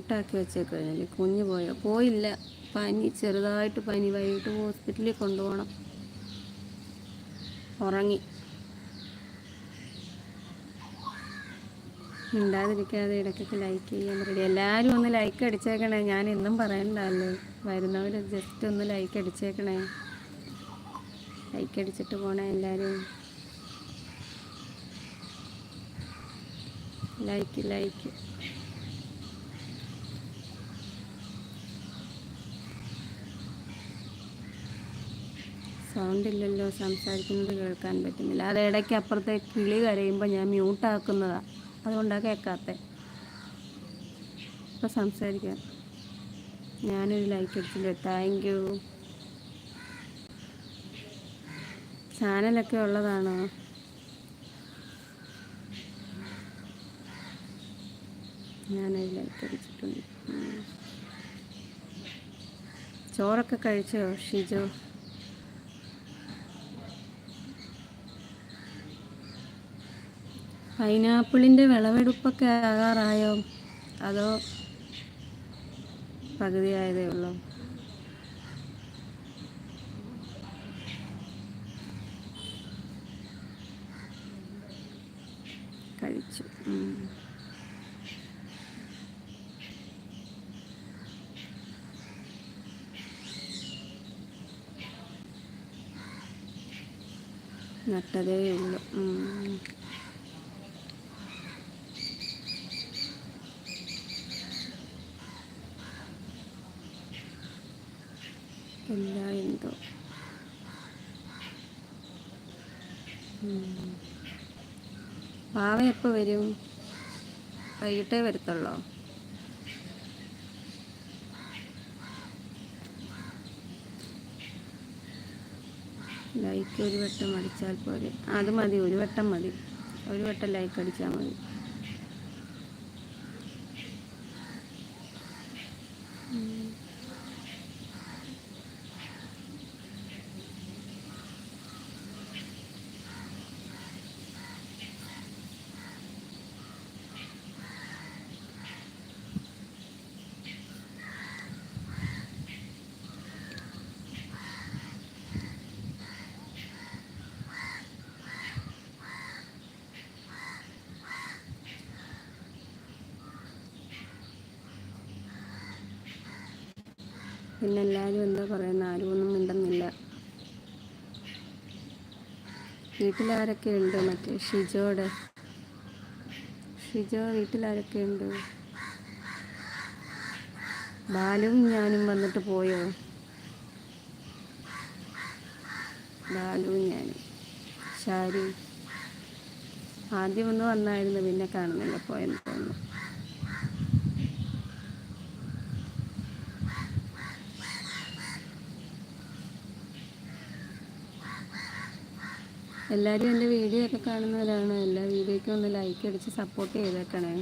മ്യൂട്ടാക്കി വെച്ചേക്കഴിഞ്ഞാൽ കുഞ്ഞു പോയോ? പോയില്ല. പനി ചെറുതായിട്ട് പനി. വൈകിട്ട് ഹോസ്പിറ്റലിൽ കൊണ്ടുപോകണം. ഉറങ്ങി. മിണ്ടാതിരിക്കാതെ ഇടയ്ക്കൊക്കെ ലൈക്ക് ചെയ്യാൻ റെഡി എല്ലാവരും ഒന്ന് ലൈക്ക് അടിച്ചേക്കണേ. ഞാൻ എന്നും പറയണ്ടല്ലോ? വരുന്നവർ ജസ്റ്റ് ഒന്ന് ലൈക്ക് അടിച്ചേക്കണേ. ലൈക്ക് അടിച്ചിട്ട് പോണേ എല്ലാവരും. ലൈക്ക് ലൈക്ക് സൗണ്ട് ഇല്ലല്ലോ സംസാരിക്കുന്നത് കേൾക്കാൻ പറ്റുന്നില്ല. അത് ഇടയ്ക്ക് അപ്പുറത്തെ കിളി കരയുമ്പോൾ ഞാൻ മ്യൂട്ടാക്കുന്നതാണ് അതുകൊണ്ടാണ് കേൾക്കാത്ത ഇപ്പം സംസാരിക്കാം. ഞാനൊരു ലൈക്ക് അടിച്ചില്ല താങ്ക് യു ചാനലൊക്കെ ഉള്ളതാണോ? ഞാനൊരു ലൈക്ക് അടിച്ചിട്ടുണ്ട്. ചോറൊക്കെ കഴിച്ചോ ഷിജോ? പൈനാപ്പിളിന്റെ വിളവെടുപ്പൊക്കെ ആകാറായോ? അതോ പകുതിയായതേ ഉള്ളോ? കഴിച്ചു. നട്ടതേ ഉള്ളൂ. ഉം. ഇല്ല എന്തോ. പാവ എപ്പോൾ വരും? വൈകിട്ടേ വരത്തുള്ളോ? ലൈക്ക് ഒരു വട്ടം അടിച്ചാൽ പോരെ. അത് മതി ഒരു വട്ടം മതി. ഒരു വട്ടം ലൈക്ക് അടിച്ചാൽ മതി. പിന്നെ എല്ലാവരും എന്താ പറയുന്നത് ആരും ഒന്നും മിണ്ടുന്നില്ല. വീട്ടിലാരൊക്കെ ഉണ്ട്? മറ്റേ ഷിജോടെ. ഷിജോ വീട്ടിലാരൊക്കെ ഉണ്ട്? ബാലുവും ഞാനും വന്നിട്ട് പോയോ? ബാലുവും ഞാനും. ഷാരി. ആദ്യം ഒന്ന് വന്നായിരുന്നു പിന്നെ കാണുന്നില്ല പോയെന്ന് തോന്നുന്നു. എല്ലാവരും എന്റെ വീഡിയോ ഒക്കെ കാണുന്നവരാണ്. എല്ലാ വീഡിയോയ്ക്കും ഒന്ന് ലൈക്ക് അടിച്ച് സപ്പോർട്ട് ചെയ്തേക്കണേ.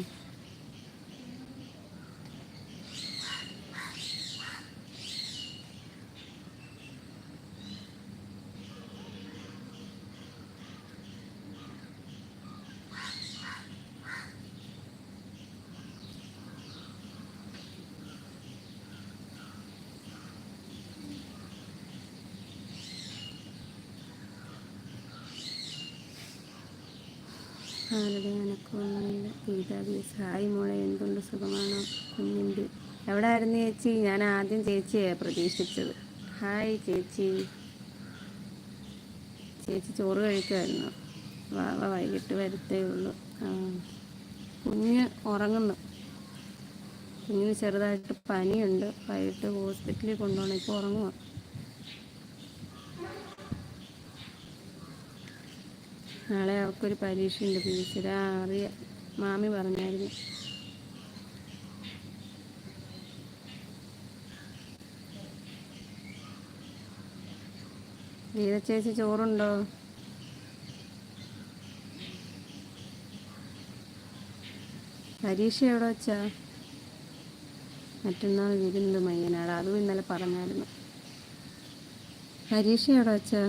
ആരുടെ അനക്കമൊന്നുമില്ല ഗീതാ ബീസ് ഹായ് മോളെ. എന്തുണ്ട് സുഖമാണോ? കുഞ്ഞിന്റെ. എവിടെ ആയിരുന്നു ചേച്ചി? ഞാൻ ആദ്യം ചേച്ചിയെ പ്രതീക്ഷിച്ചത്. ഹായ് ചേച്ചി. ചേച്ചി ചോറ് കഴിക്കുമായിരുന്നു. വാവ വൈകിട്ട് വരത്തേ ഉള്ളൂ. കുഞ്ഞ് ഉറങ്ങുന്നു. കുഞ്ഞിന് ചെറുതായിട്ട് പനിയുണ്ട്. വൈകിട്ട് ഹോസ്പിറ്റലിൽ കൊണ്ടുപോകണം. ഇപ്പോൾ ഉറങ്ങുക നാളെ അവർക്കൊരു പരീക്ഷയുണ്ട് പി എസ് ആ അറിയാം മാമി പറഞ്ഞായിരുന്നു. ഗീത ചേച്ചി ചോറുണ്ടോ? പരീക്ഷ എവിടെ വെച്ചാ? മറ്റന്നാൾ വിരുന്ന് മയ്യനാട്. അതും ഇന്നലെ പറഞ്ഞായിരുന്നു. പരീക്ഷ എവിടെ വെച്ചാ?